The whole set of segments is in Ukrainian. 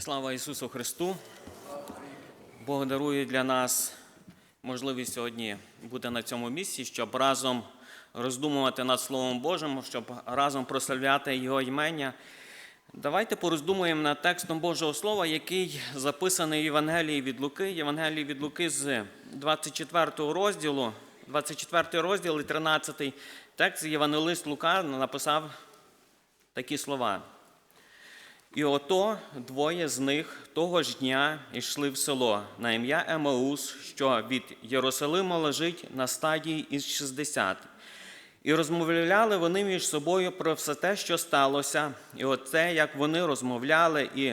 Слава Ісусу Христу! Бог дарує для нас можливість сьогодні бути на цьому місці, щоб разом роздумувати над Словом Божим, щоб разом прославляти Його імення. Давайте пороздумуємо над текстом Божого Слова, який записаний в Євангелії від Луки. Євангелії від Луки з 24 розділу, 24 розділ і 13 текст Євангелист Лука написав такі слова. І ото двоє з них того ж дня йшли в село на ім'я Емаус, що від Єрусалима лежить на стадії із 60. І розмовляли вони між собою про все те, що сталося, і оце, як вони розмовляли і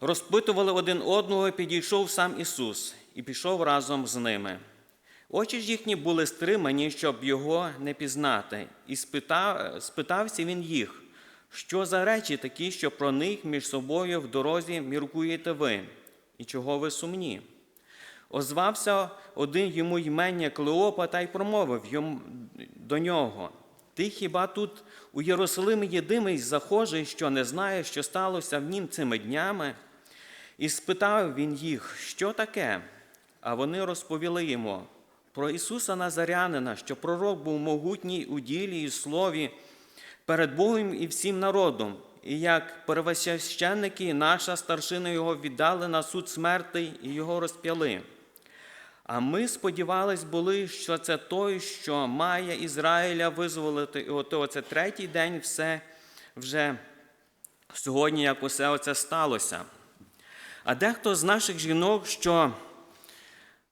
розпитували один одного, підійшов сам Ісус і пішов разом з ними. Очі ж їхні були стримані, щоб його не пізнати, і спитав, спитався він їх, що за речі такі, що про них між собою в дорозі міркуєте ви, і чого ви сумні? Озвався один йому ймення Клеопа та й промовив до нього: Ти хіба тут у Єрусалимі єдиний захожий, що не знає, що сталося в нім цими днями? І спитав він їх, що таке? А вони розповіли йому про Ісуса Назарянина, що пророк був могутній у ділі і слові перед Богом і всім народом, і як первосвященники, наша старшина його віддали на суд смертий і його розп'яли. А ми сподівались були, що це той, що має Ізраїля визволити. І от оце третій день все вже сьогодні, як усе оце сталося. А дехто з наших жінок, що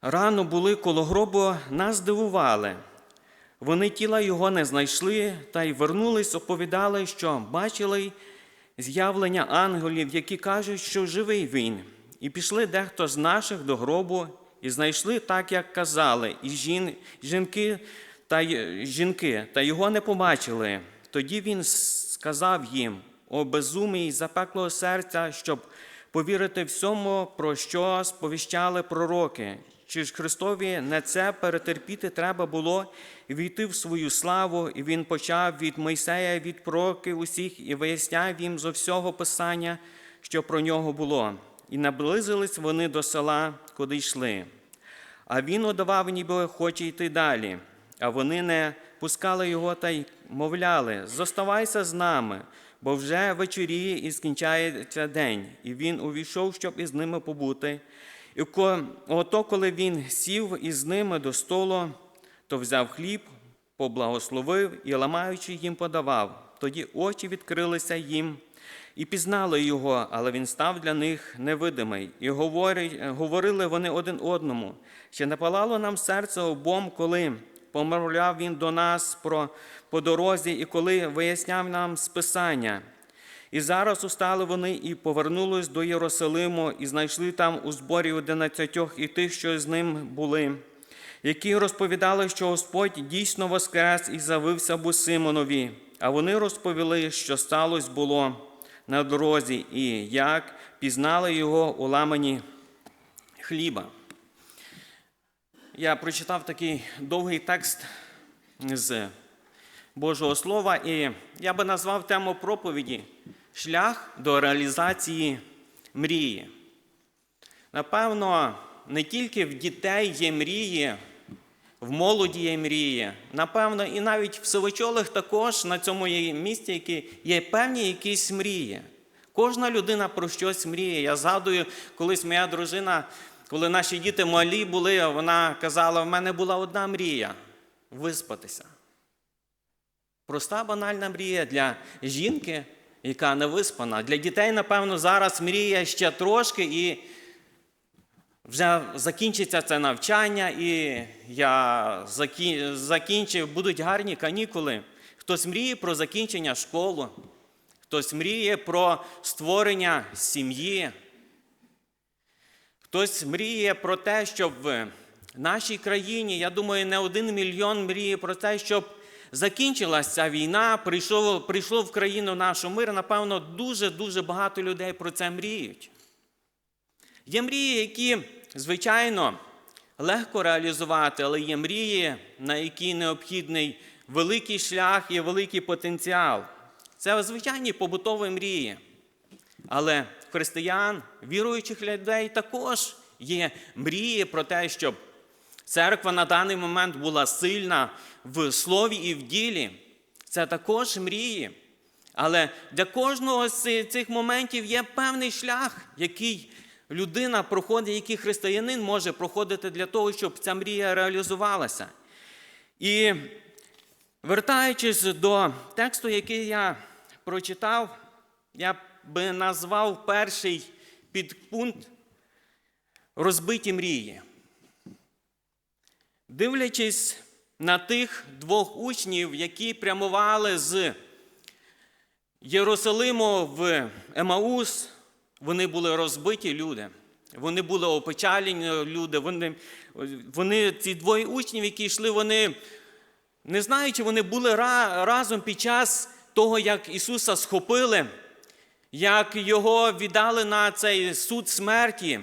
рано були коло гробу, нас здивували. Вони тіла його не знайшли та й вернулись, оповідали, що бачили з'явлення ангелів, які кажуть, що живий він. І пішли дехто з наших до гробу, і знайшли так, як казали, і жін, жінки та, жінки, та його не побачили. Тоді він сказав їм, о безумі й запеклого серця, щоб повірити всьому, про що сповіщали пророки. Чи ж Христові не це перетерпіти треба було війти в свою славу, і він почав від Мойсея, від пророків усіх, і виясняв їм зо всього Писання, що про нього було. І наблизились вони до села, куди йшли. А він удавав, ніби хоче йти далі. А вони не пускали його та й мовляли: зоставайся з нами, бо вже вечоріє і скінчається день. І він увійшов, щоб із ними побути. І ото, коли він сів із ними до столу, то взяв хліб, поблагословив і, ламаючи їм, подавав. Тоді очі відкрилися їм, і пізнали його, але він став для них невидимий. І говорили вони один одному. Чи не палало нам серце обом, коли помовляв він до нас про по дорозі, і коли виясняв нам списання. І зараз устали вони і повернулись до Єрусалиму, і знайшли там у зборі одинадцятьох і тих, що з ним були, які розповідали, що Господь дійсно воскрес і завився бу Симонові. А вони розповіли, що сталося було на дорозі, і як пізнали його у ламані хліба. Я прочитав такий довгий текст з Божого Слова, і я би назвав тему проповіді Шлях до реалізації мрії. Напевно, не тільки в дітей є мрії, в молоді є мрії. Напевно, і навіть в сивочолих також на цьому є місці, які є певні якісь мрії. Кожна людина про щось мріє. Я згадую, колись моя дружина, коли наші діти малі були, вона казала: в мене була одна мрія виспатися. Проста банальна мрія для жінки, яка не виспана. Для дітей, напевно, зараз мрія ще трошки, і вже закінчиться це навчання, і я закінчив, будуть гарні канікули. Хтось мріє про закінчення школи, хтось мріє про створення сім'ї. Хтось мріє про те, щоб в нашій країні, я думаю, не один мільйон мріє про те, щоб закінчилася ця війна, прийшов, прийшло в країну нашу мир. Напевно, дуже-дуже багато людей про це мріють. Є мрії, які, звичайно, легко реалізувати, але є мрії, на які необхідний великий шлях і великий потенціал. Це звичайні побутові мрії. Але християн, віруючих людей також є мрії про те, щоб церква на даний момент була сильна в слові і в ділі. Це також мрії. Але для кожного з цих моментів є певний шлях, який людина проходить, який християнин може проходити для того, щоб ця мрія реалізувалася. І вертаючись до тексту, який я прочитав, я би назвав перший підпункт розбиті мрії. Дивлячись на тих двох учнів, які прямували з Єрусалиму в Емаус, вони були розбиті люди. Вони були опечалені люди. Вони, вони, ці двоє учнів, які йшли, вони не знаю, чи вони були разом під час того, як Ісуса схопили, як Його віддали на цей суд смерті,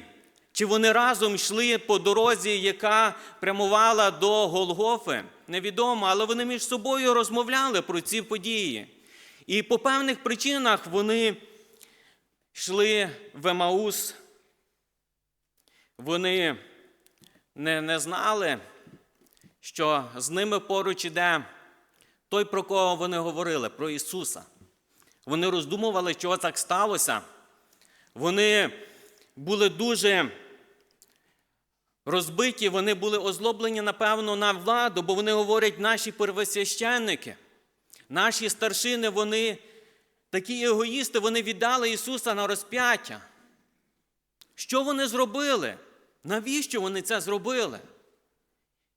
чи вони разом йшли по дорозі, яка прямувала до Голгофи, невідомо, але вони між собою розмовляли про ці події. І по певних причинах вони йшли в Емаус, вони не, не знали, що з ними поруч іде той, про кого вони говорили, про Ісуса. Вони роздумували, чого так сталося. Вони були дуже розбиті, вони були озлоблені, напевно, на владу, бо вони говорять, наші первосвященники, наші старшини, вони такі егоїсти, вони віддали Ісуса на розп'яття. Що вони зробили? Навіщо вони це зробили?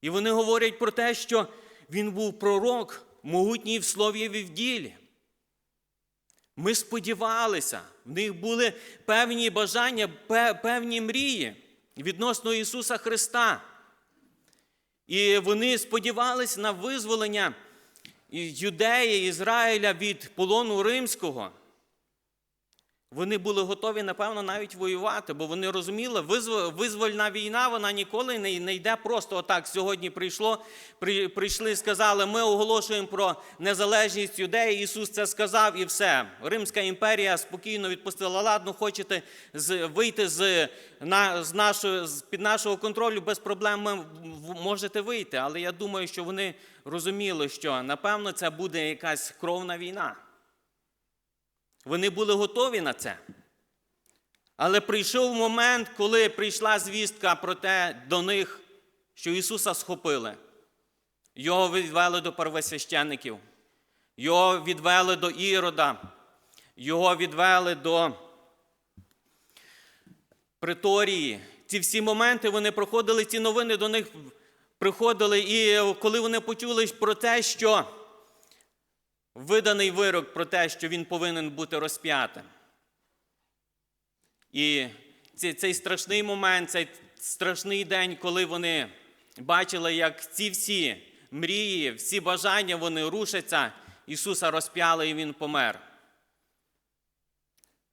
І вони говорять про те, що він був пророк, могутній в слові і в ділі. Ми сподівалися, в них були певні бажання, певні мрії відносно Ісуса Христа. І вони сподівалися на визволення Юдеї, Ізраїля від полону римського. Вони були готові, напевно, навіть воювати, бо вони розуміли, визв- визвольна війна вона ніколи не, йде просто отак. Сьогодні прийшло, при, прийшли, сказали, ми оголошуємо про незалежність юдеї. Ісус це сказав і все. Римська імперія спокійно відпустила. Ладно, хочете вийти з, на, з нашого, з, під нашого контролю без проблем ми можете вийти. Але я думаю, що вони розуміли, що напевно це буде якась кровна війна. Вони були готові на це. Але прийшов момент, коли прийшла звістка про те до них, що Ісуса схопили. Його відвели до первосвященників, його відвели до Ірода, його відвели до приторії. Ці всі моменти вони проходили, ці новини до них приходили. І коли вони почули про те, що виданий вирок про те, що він повинен бути розп'ятим. І цей, страшний момент, цей страшний день, коли вони бачили, як ці всі мрії, всі бажання вони рушаться, Ісуса розп'яли і Він помер.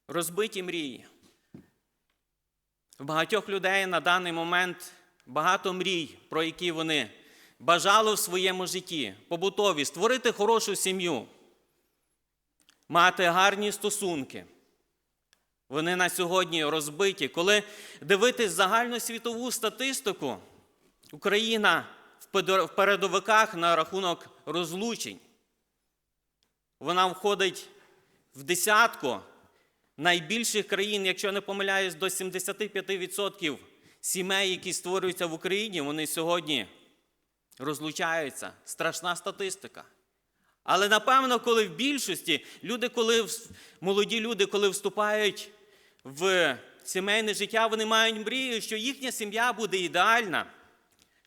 Розбиті мрії. В багатьох людей на даний момент багато мрій, про які вони бажали в своєму житті, побутові, створити хорошу сім'ю, мати гарні стосунки. Вони на сьогодні розбиті. Коли дивитись загальносвітову статистику, Україна в передовиках на рахунок розлучень. Вона входить в десятку найбільших країн, якщо не помиляюсь, до 75% сімей, які створюються в Україні, вони сьогодні розлучаються. Страшна статистика. Але напевно, коли в більшості люди, коли молоді люди, коли вступають в сімейне життя, вони мають мрію, що їхня сім'я буде ідеальна,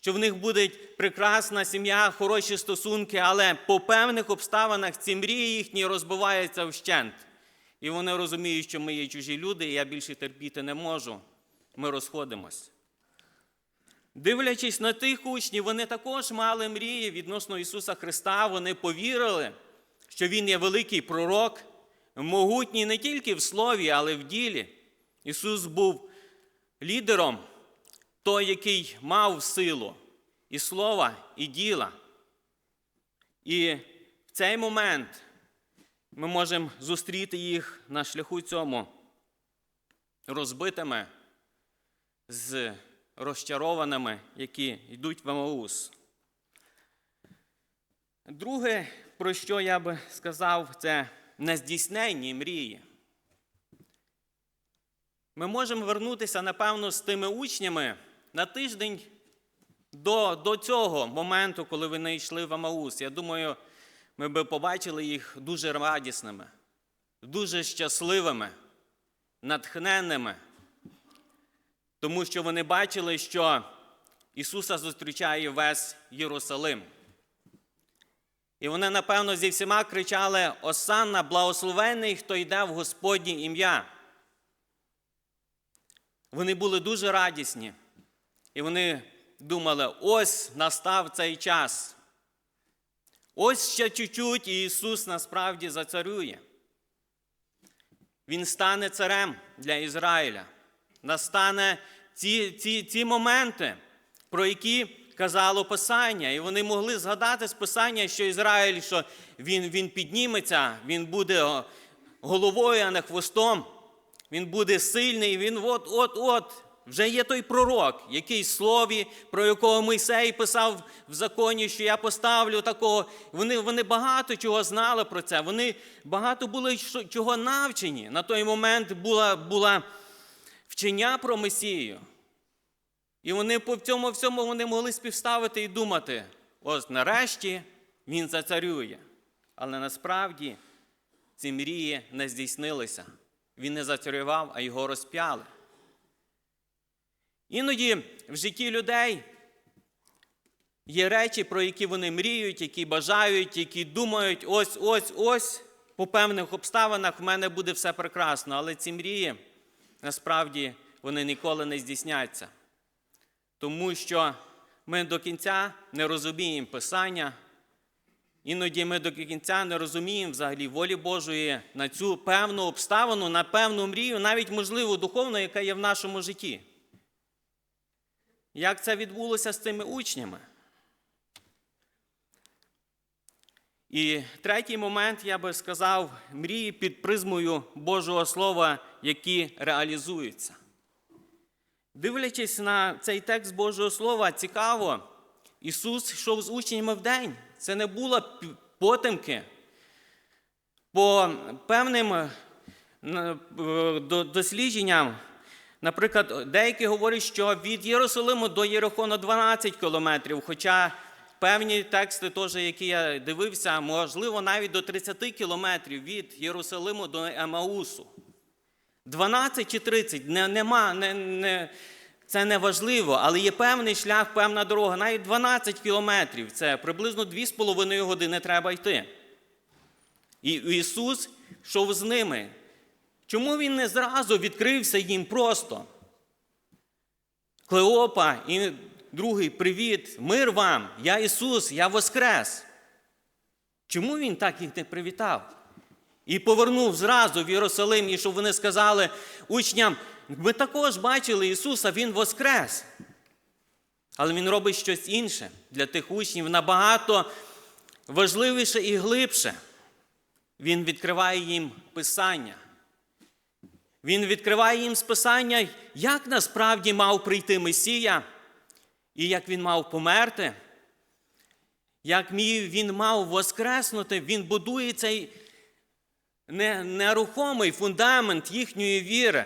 що в них буде прекрасна сім'я, хороші стосунки, але по певних обставинах ці мрії їхні розбиваються вщент. І вони розуміють, що ми є чужі люди, і я більше терпіти не можу. Ми розходимось. Дивлячись на тих учнів, вони також мали мрії відносно Ісуса Христа. Вони повірили, що Він є великий пророк, могутній не тільки в слові, але й в ділі. Ісус був лідером, той, який мав силу і слова, і діла. І в цей момент ми можемо зустріти їх на шляху цьому. розбитими, з розчарованими, які йдуть в Емаус. Друге, про що я би сказав, це нездійсненні мрії. Ми можемо вернутися, напевно, з тими учнями на тиждень до, до цього моменту, коли вони йшли в Амаус. Я думаю, ми би побачили їх дуже радісними, дуже щасливими, натхненними, тому що вони бачили, що Ісуса зустрічає весь Єрусалим. І вони, напевно, зі всіма кричали: Осанна, благословений, хто йде в Господнє ім'я. Вони були дуже радісні. І вони думали, ось настав цей час. Ось ще чуть-чуть, і Ісус насправді зацарює. Він стане царем для Ізраїля. Настане ці, ці, ці моменти, про які казало Писання. І вони могли згадати з Писання, що Ізраїль, що він, він підніметься, він буде головою, а не хвостом. Він буде сильний, він от-от-от. Вже є той пророк, який слові, про якого Мойсей писав в законі, що я поставлю такого. Вони, вони багато чого знали про це. Вони багато були чого навчені. На той момент була, була вчення про Месію. І вони по цьому всьому вони могли співставити і думати: ось нарешті він зацарює. Але насправді ці мрії не здійснилися. Він не зацарював, а його розп'яли. Іноді в житті людей є речі, про які вони мріють, які бажають, які думають, ось, ось, ось, по певних обставинах в мене буде все прекрасно. Але ці мрії насправді вони ніколи не здійсняться. Тому що ми до кінця не розуміємо Писання, Іноді ми до кінця не розуміємо взагалі волі Божої на цю певну обставину, на певну мрію, навіть можливо духовну, яка є в нашому житті. Як це відбулося з цими учнями? І третій момент, я би сказав, мрії під призмою Божого Слова, які реалізуються. Дивлячись на цей текст Божого Слова, цікаво, Ісус йшов з учнями в день. Це не було потемки. По певним е, до- дослідженням, наприклад, деякі говорять, що від Єрусалиму до Єрихона 12 кілометрів, хоча певні тексти, теж, які я дивився, можливо, навіть до 30 кілометрів від Єрусалиму до Емаусу. 12 чи 30 не, нема, не, не, це не важливо, але є певний шлях, певна дорога. Навіть 12 кілометрів це приблизно 2,5 години треба йти. І Ісус йшов з ними. Чому Він не зразу відкрився їм просто? Клеопа і другий привіт, мир вам, я Ісус, я Воскрес. Чому Він так їх не привітав? І повернув зразу в Єрусалим, і щоб вони сказали учням, ми також бачили Ісуса, Він воскрес. Але Він робить щось інше для тих учнів набагато важливіше і глибше. Він відкриває їм Писання. Він відкриває їм з Писання, як насправді мав прийти Месія, і як він мав померти, як він мав воскреснути, він будує цей нерухомий фундамент їхньої віри.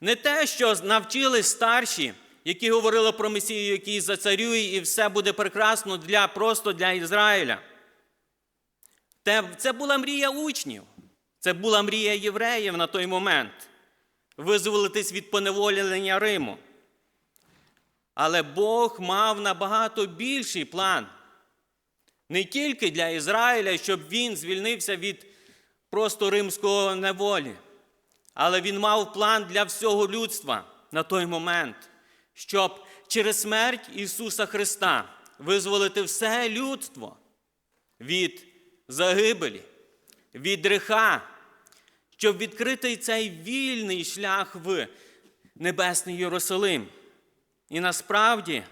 Не те, що навчили старші, які говорили про Месію, який зацарює, і все буде прекрасно для, просто для Ізраїля. Це була мрія учнів, це була мрія євреїв на той момент визволитись від поневолення Риму. Але Бог мав набагато більший план. Не тільки для Ізраїля, щоб він звільнився від просто римського неволі. Але він мав план для всього людства на той момент, щоб через смерть Ісуса Христа визволити все людство від загибелі, від греха, щоб відкрити цей вільний шлях в Небесний Єрусалим. І насправді,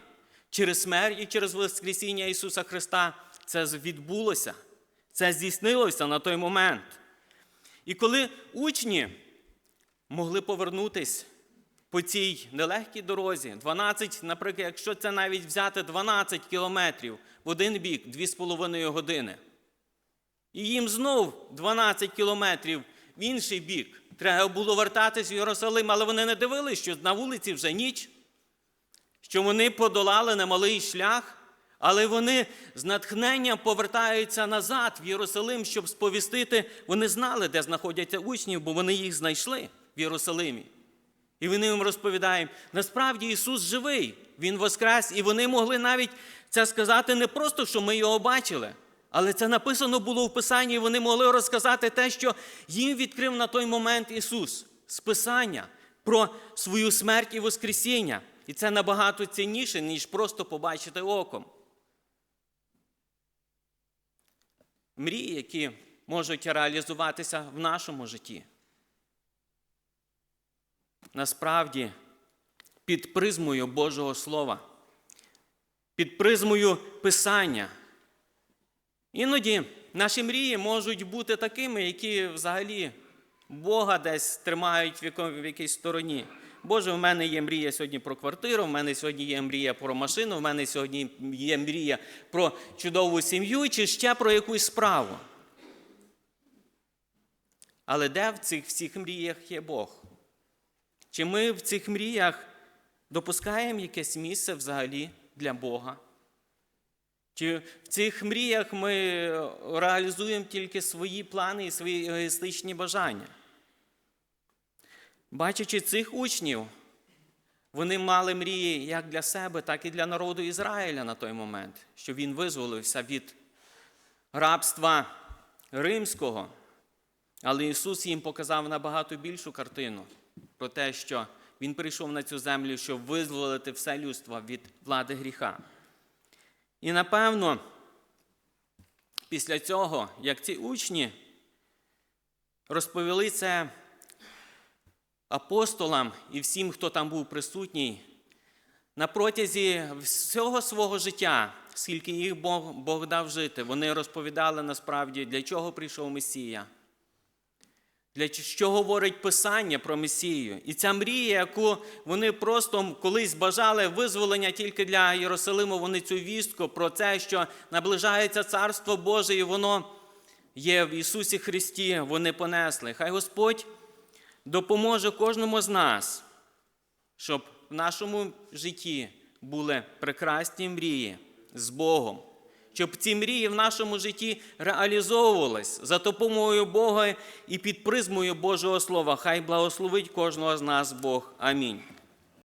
через смерть і через Воскресіння Ісуса Христа це відбулося, це здійснилося на той момент. І коли учні могли повернутись по цій нелегкій дорозі. 12, наприклад, якщо це навіть взяти 12 кілометрів в один бік, 2,5 години. І їм знов 12 кілометрів в інший бік. Треба було вертатись в Єрусалим, але вони не дивилися, що на вулиці вже ніч, що вони подолали немалий шлях, але вони з натхненням повертаються назад в Єрусалим, щоб сповістити. Вони знали, де знаходяться учні, бо вони їх знайшли в Єрусалимі. І вони їм розповідають, насправді Ісус живий, Він воскрес, і вони могли навіть це сказати не просто, що ми його бачили, але це написано було в Писанні, і вони могли розказати те, що їм відкрив на той момент Ісус з Писання про свою смерть і Воскресіння. І це набагато цінніше, ніж просто побачити оком. Мрії, які можуть реалізуватися в нашому житті насправді під призмою Божого Слова, під призмою Писання. Іноді наші мрії можуть бути такими, які взагалі Бога десь тримають в, якійсь стороні. Боже, в мене є мрія сьогодні про квартиру, в мене сьогодні є мрія про машину, в мене сьогодні є мрія про чудову сім'ю чи ще про якусь справу. Але де в цих всіх мріях є Бог? Чи ми в цих мріях допускаємо якесь місце взагалі для Бога? Чи в цих мріях ми реалізуємо тільки свої плани і свої егоїстичні бажання? Бачачи цих учнів, вони мали мрії як для себе, так і для народу Ізраїля на той момент, що він визволився від рабства римського. Але Ісус їм показав набагато більшу картину про те, що Він прийшов на цю землю, щоб визволити все людство від влади гріха. І напевно, після цього, як ці учні розповіли це апостолам і всім, хто там був присутній, на протязі всього свого життя, скільки їх Бог, Бог дав жити, вони розповідали насправді, для чого прийшов Месія. Для що говорить Писання про Месію? І ця мрія, яку вони просто колись бажали визволення тільки для Єрусалиму, вони цю вістку про те, що наближається Царство Боже, і воно є в Ісусі Христі, вони понесли. Хай Господь допоможе кожному з нас, щоб в нашому житті були прекрасні мрії з Богом, щоб ці мрії в нашому житті реалізовувались за допомогою Бога і під призмою Божого Слова. Хай благословить кожного з нас Бог. Амінь.